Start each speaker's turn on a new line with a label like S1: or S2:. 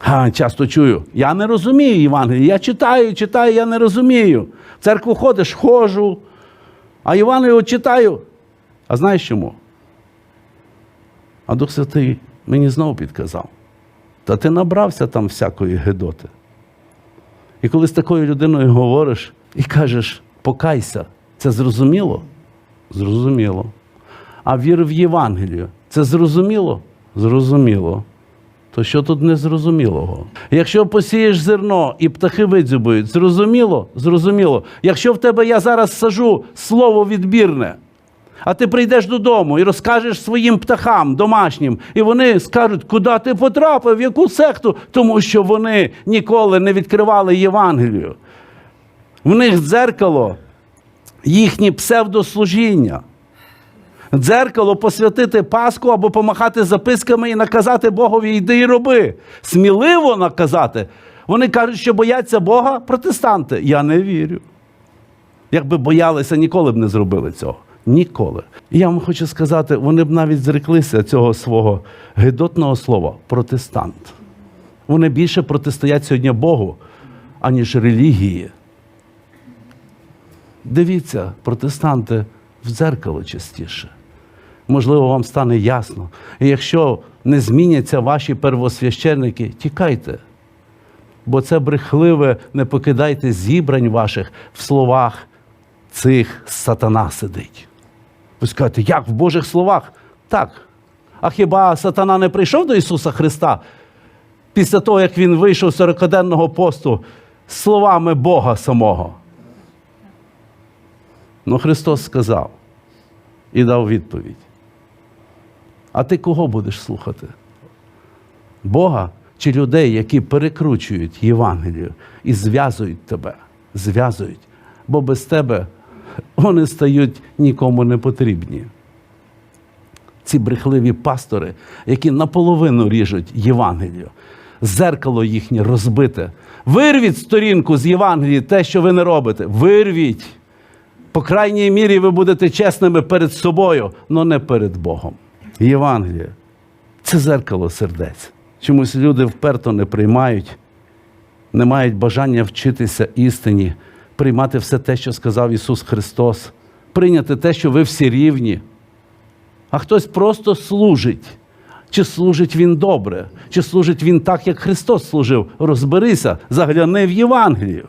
S1: А, часто чую, я не розумію Євангелія. Я читаю, читаю, я не розумію. В церкву ходиш, ходжу, а Євангелію читаю. А знаєш чому? А Дух Святий мені знову підказав. Та ти набрався там всякої гидоти. І коли з такою людиною говориш і кажеш, покайся, це зрозуміло? Зрозуміло. А вір в Євангелію це зрозуміло? Зрозуміло. То що тут незрозумілого? Якщо посієш зерно і птахи видзюбують, зрозуміло? Зрозуміло. Якщо в тебе я зараз сажу слово відбірне, а ти прийдеш додому і розкажеш своїм птахам домашнім, і вони скажуть, куди ти потрапив, в яку секту, тому що вони ніколи не відкривали Євангелію. В них дзеркало їхнє псевдослужіння. Дзеркало посвятити Пасху або помахати записками і наказати Богові йди і роби. Сміливо наказати. Вони кажуть, що бояться Бога протестанти. Я не вірю. Якби боялися, ніколи б не зробили цього. Ніколи. І я вам хочу сказати, вони б навіть зреклися цього свого гидотного слова протестант. Вони більше протистоять сьогодні Богу, аніж релігії. Дивіться, протестанти в дзеркало частіше. Можливо, вам стане ясно. І якщо не зміняться ваші первосвященники, тікайте. Бо це брехливе, не покидайте зібрань ваших в словах цих сатана сидить. Ви скажете, як в Божих словах? Так. А хіба сатана не прийшов до Ісуса Христа після того, як Він вийшов з 40-денного посту словами Бога самого? Ну, Христос сказав і дав відповідь. А ти кого будеш слухати? Бога чи людей, які перекручують Євангелію і зв'язують тебе, зв'язують, бо без тебе вони стають нікому не потрібні. Ці брехливі пастори, які наполовину ріжуть Євангелію, зеркало їхнє розбите. Вирвіть сторінку з Євангелії те, що ви не робите. Вирвіть. По крайній мірі ви будете чесними перед собою, але не перед Богом. Євангеліє це зеркало сердець. Чомусь люди вперто не приймають, не мають бажання вчитися істині, приймати все те, що сказав Ісус Христос, прийняти те, що ви всі рівні. А хтось просто служить. Чи служить він добре, чи служить він так, як Христос служив? Розберися, загляни в Євангелію.